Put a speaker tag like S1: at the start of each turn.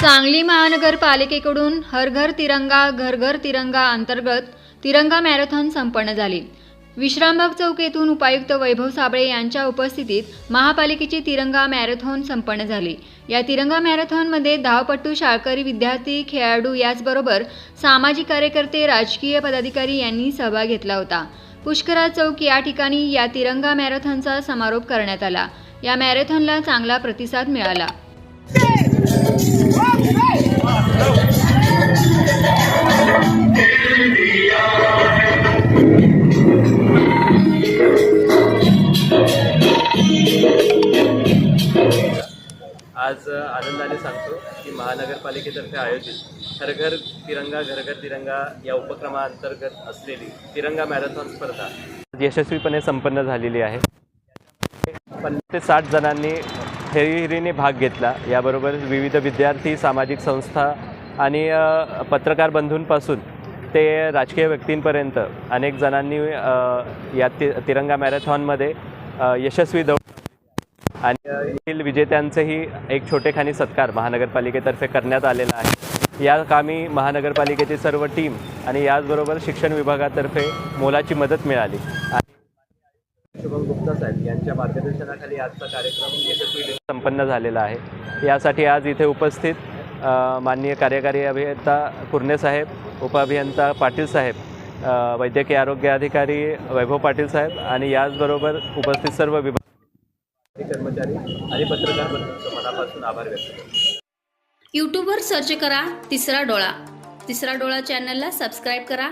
S1: सांगली महानगरपालिकेकडून हर घर तिरंगा घर घर तिरंगा अंतर्गत तिरंगा मॅरेथॉन संपन्न झाली. विश्रामबाग चौक येथून उपायुक्त वैभव साबळे यांच्या उपस्थितीत महापालिकेची तिरंगा मॅरेथॉन संपन्न झाली. या तिरंगा मॅरेथॉनमध्ये धावपट्टू शाळकरी विद्यार्थी खेळाडू याचबरोबर सामाजिक कार्यकर्ते राजकीय पदाधिकारी यांनी सहभाग घेतला होता. पुष्करा चौक या ठिकाणी या तिरंगा मॅरेथॉनचा समारोप करण्यात आला. या मॅरेथॉनला चांगला प्रतिसाद मिळाला.
S2: आज आनंदाने सांगतो की महानगरपालिकेतर्फे आयोजित घर घर तिरंगा घर घर तिरंगा या उपक्रमाअंतर्गत असलेली तिरंगा मॅरेथॉन स्पर्धा यशस्वीपणे संपन्न झालेली आहे. पन्नास ते साठ जणांनी हेरिहिरीने भाग घेतला. याबरोबर विविध विद्यार्थी सामाजिक संस्था आणि पत्रकार बंधूंपासून ते राजकीय व्यक्तींपर्यंत अनेक जणांनी या ति तिरंगा मॅरेथॉनमध्ये यशस्वी दौड आणि येथील विजेत्यांचेही एक छोटेखानी सत्कार महानगरपालिकेतर्फे करण्यात आलेला आहे. या कामी महानगरपालिकेची सर्व टीम आणि याचबरोबर शिक्षण विभागातर्फे मोलाची मदत मिळाली. आणि शुभम गुप्ता साहेब यांच्या मार्गदर्शनाखाली आजचा कार्यक्रम यशस्वी संपन्न झालेला आहे. यासाठी आज इथे उपस्थित माननीय कार्यकारी अभियंता कुर्णे साहेब उपअभियंता पाटील साहेब वैद्यकीय आरोग्य अधिकारी वैभव पाटील साहेब आणि याचबरोबर उपस्थित सर्व विभाग कर्मचारी आणि पत्रकार बंधूंचं मनापासून आभार व्यक्त करतो.
S3: यूट्यूबवर सर्च करा तिसरा डोळा. तिसरा डोळा चॅनलला सबस्क्राईब करा.